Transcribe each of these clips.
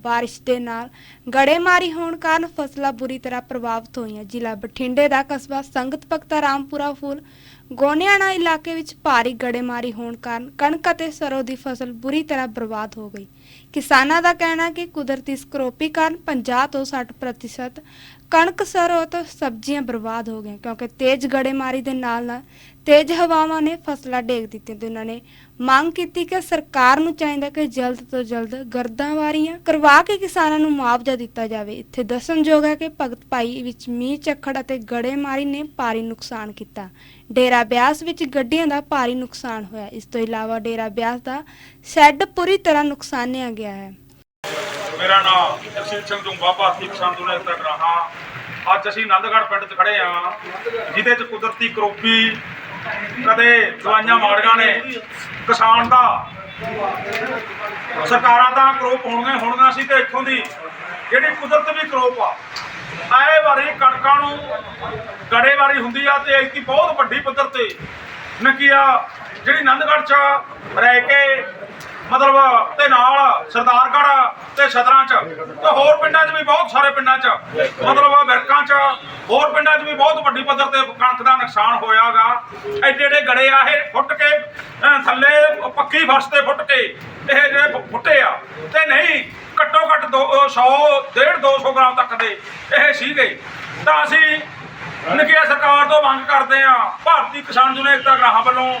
ਬਾਰਿਸ਼ ਦੇ ਨਾਲ ਗੜੇਮਾਰੀ ਹੋਣ ਕਾਰਨ ਫਸਲਾਂ ਬੁਰੀ ਤਰ੍ਹਾਂ ਪ੍ਰਭਾਵਿਤ ਹੋਈਆਂ। ਜ਼ਿਲ੍ਹਾ ਬਠਿੰਡੇ ਦਾ ਕਸਬਾ ਸੰਗਤ ਭਗਤਾ ਰਾਮਪੁਰਾ ਫੂਲ ਗੋਨਿਆਣਾ ਇਲਾਕੇ ਵਿੱਚ ਭਾਰੀ ਗੜੇਮਾਰੀ ਹੋਣ ਕਾਰਨ ਕਣਕ ਅਤੇ ਸਰੋਂ ਦੀ ਫਸਲ ਬੁਰੀ ਤਰ੍ਹਾਂ ਬਰਬਾਦ ਹੋ ਗਈ। ਕਿਸਾਨਾਂ ਦਾ ਕਹਿਣਾ ਕਿ ਕੁਦਰਤੀ ਸਕਰੋਪੀ ਕਾਰਨ 50 ਤੋਂ 60% ਕਣਕ ਸਰੋਂ ਅਤੇ ਸਬਜ਼ੀਆਂ ਬਰਬਾਦ ਹੋ ਗਈਆਂ, ਕਿਉਂਕਿ ਤੇਜ਼ ਗੜੇਮਾਰੀ ਦੇ ਨਾਲ ਨਾਲ ਤੇਜ਼ ਹਵਾਵਾਂ ਨੇ ਫਸਲਾਂ ਡੇਗ ਦਿੱਤੀਆਂ ਤੇ ਉਹਨਾਂ ਨੇ ਮੰਗ ਕੀਤੀ ਕਿ ਸਰਕਾਰ ਨੂੰ ਚਾਹੀਦਾ ਕਿ ਜਲਦ ਤੋਂ ਜਲਦ ਗਰਦਾਂਵਾਰੀਆਂ ਕਰਵਾ ਕੇ ਕਿਸਾਨਾਂ ਨੂੰ ਮੁਆਵਜ਼ਾ ਦਿੱਤਾ ਜਾਵੇ। ਇੱਥੇ ਦੱਸਣਯੋਗ ਹੈ ਕਿ ਭਗਤ ਭਾਈ ਵਿੱਚ ਮੀਂਹ ਝੱਖੜ ਅਤੇ ਗੜੇਮਾਰੀ ਨੇ ਭਾਰੀ ਨੁਕਸਾਨ ਕੀਤਾ। ਡੇਰਾ ਬਿਆਸ ਵਿੱਚ ਗੱਡੀਆਂ ਦਾ ਭਾਰੀ ਨੁਕਸਾਨ ਹੋਇਆ। ਇਸ ਤੋਂ ਇਲਾਵਾ ਡੇਰਾ ਬਿਆਸ ਦਾ ਸ਼ੈੱਡ ਪੂਰੀ ਤਰ੍ਹਾਂ ਨੁਕਸਾਨਿਆ ਗਿਆ ਹੈ। ਮੇਰਾ ਨਾਮ ਜਗਸੀਰ ਸਿੰਘ ਜੁੰਬਾ, ਭਾਰਤੀ ਕਿਸਾਨ ਦੁਨੀਆ ਤੱਕ ਰਹਾ ਅੱਜ ਅਸੀਂ ਆਨੰਦਗੜ੍ਹ ਪਿੰਡ 'ਚ ਖੜੇ ਆ ਜਿਹਦੇ 'ਚ ਕੁਦਰਤੀ ਕਰੋਪੀ ਕਦੇ ਦਵਾਈਆਂ ਮਾੜੀਆਂ ਨੇ, ਕਿਸਾਨ ਦਾ, ਸਰਕਾਰਾਂ ਤਾਂ ਕਰੋਪ ਹੋਣੀਆਂ ਹੀ ਸੀ ਤੇ ਇੱਥੋਂ ਦੀ। ਜਿਹੜੀ ਕੁਦਰਤ ਵੀ ਕਰੋਪ ਆ, ਆਏ ਵਾਰੀ ਕਣਕਾਂ ਨੂੰ ਗੜੇਵਾਰੀ ਹੁੰਦੀ ਆ ਤੇ ਐਤੀ ਬਹੁਤ ਵੱਡੀ ਪੱਧਰ ਤੇ ਨਕੀਆ ਜਿਹੜੀ ਆਨੰਦਗੜ੍ਹ 'ਚ ਰਹਿ ਕੇ ਮਤਲਬ ਤੇ ਨਾਲ ਸਰਦਾਰਗੜ੍ਹ ਤੇ ਸਦਰਾਂ 'ਚ ਤੇ ਹੋਰ ਪਿੰਡਾਂ 'ਚ ਵੀ ਬਹੁਤ ਸਾਰੇ ਪਿੰਡਾਂ 'ਚ। ਮਤਲਬ ਵਿਰਕਾਂ 'ਚ ਹੋਰ ਪਿੰਡਾਂ 'ਚ ਵੀ ਬਹੁਤ ਵੱਡੀ ਪੱਧਰ ਤੇ ਕਣਕ ਦਾ ਨੁਕਸਾਨ ਹੋਇਆਗਾ। ਐਡੇ ਐਡੇ ਗੜੇ ਆ ਇਹ ਫੁੱਟ ਕੇ ਥੱਲੇ ਪੱਕੀ ਫਰਸ਼ ਤੇ ਫੁੱਟ ਕੇ ਇਹ ਜਿਹੜੇ ਫੁੱਟੇ ਆ। ਤੇ ਨਹੀਂ, ਘੱਟੋ ਘੱਟ 100 1.5 200 ਗ੍ਰਾਮ ਤੱਕ ਦੇ ਇਹ ਸੀਗੇ। ਤਾਂ ਅਸੀਂ, ਨਕੀਆ ਸਰਕਾਰ ਤੋਂ ਮੰਗ ਕਰਦੇ ਆ ਭਾਰਤੀ ਕਿਸਾਨ ਯੂਨੀਅਨ ਏਕਤਾ ਗ੍ਰਾਹਾਂ ਵੱਲੋਂ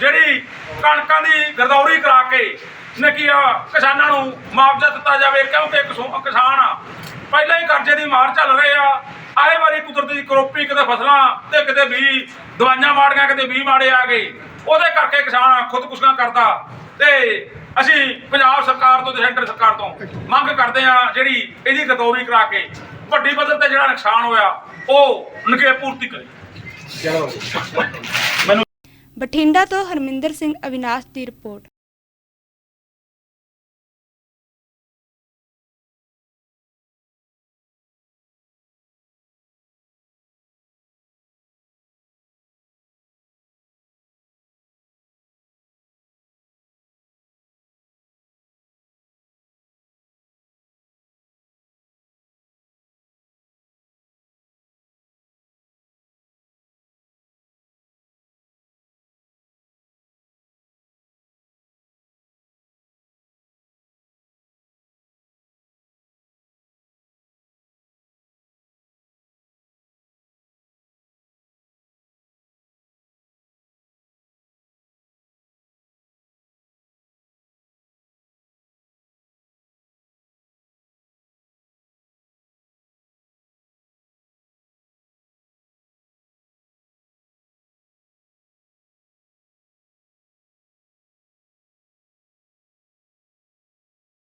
ਜਿਹੜੀ ਕਣਕਾਂ ਦੀ ਗਰਦੌਰੀ ਕਰਾ ਕੇ ਨਕੀਆ ਕਿਸਾਨਾਂ ਨੂੰ ਮੁਆਵਜ਼ਾ ਦਿੱਤਾ ਜਾਵੇ, ਕਿਉਂਕਿ ਕਿਸਾਨ ਪਹਿਲਾਂ ਹੀ ਕਰਜ਼ੇ ਦੀ ਮਾਰ ਚੱਲ ਰਹੇ ਆ। ਆਏ ਵਾਰੀ ਕੁਦਰਤ ਦੀ ਕਰੋਪੀ ਕਿਤੇ ਫਸਲਾਂ ਤੇ ਕਿਤੇ ਵੀ ਦਵਾਈਆਂ ਮਾੜੀਆਂ, ਕਿਤੇ ਵੀ ਮਾੜੇ ਆ ਗਏ। ਉਹਦੇ ਕਰਕੇ ਕਿਸਾਨ ਖੁਦਕੁਸ਼ੀਆਂ ਕਰਦਾ। ਤੇ ਅਸੀਂ ਪੰਜਾਬ ਸਰਕਾਰ ਤੋਂ ਤੇ ਸੈਂਟਰ ਸਰਕਾਰ ਤੋਂ ਮੰਗ ਕਰਦੇ ਆ ਜਿਹੜੀ ਇਹਦੀ ਗਰਦੌਰੀ ਕਰਾ ਕੇ ਵੱਡੀ ਪੱਧਰ ਤੇ ਜਿਹੜਾ ਨੁਕਸਾਨ ਹੋਇਆ, ਉਹ ਨਕੇ ਪੂਰਤੀ ਕਰੇ। ਮੈਨੂੰ ਬਠਿੰਡਾ ਤੋਂ ਹਰਮਿੰਦਰ ਸਿੰਘ ਅਵਿਨਾਸ਼ ਦੀ ਰਿਪੋਰਟ।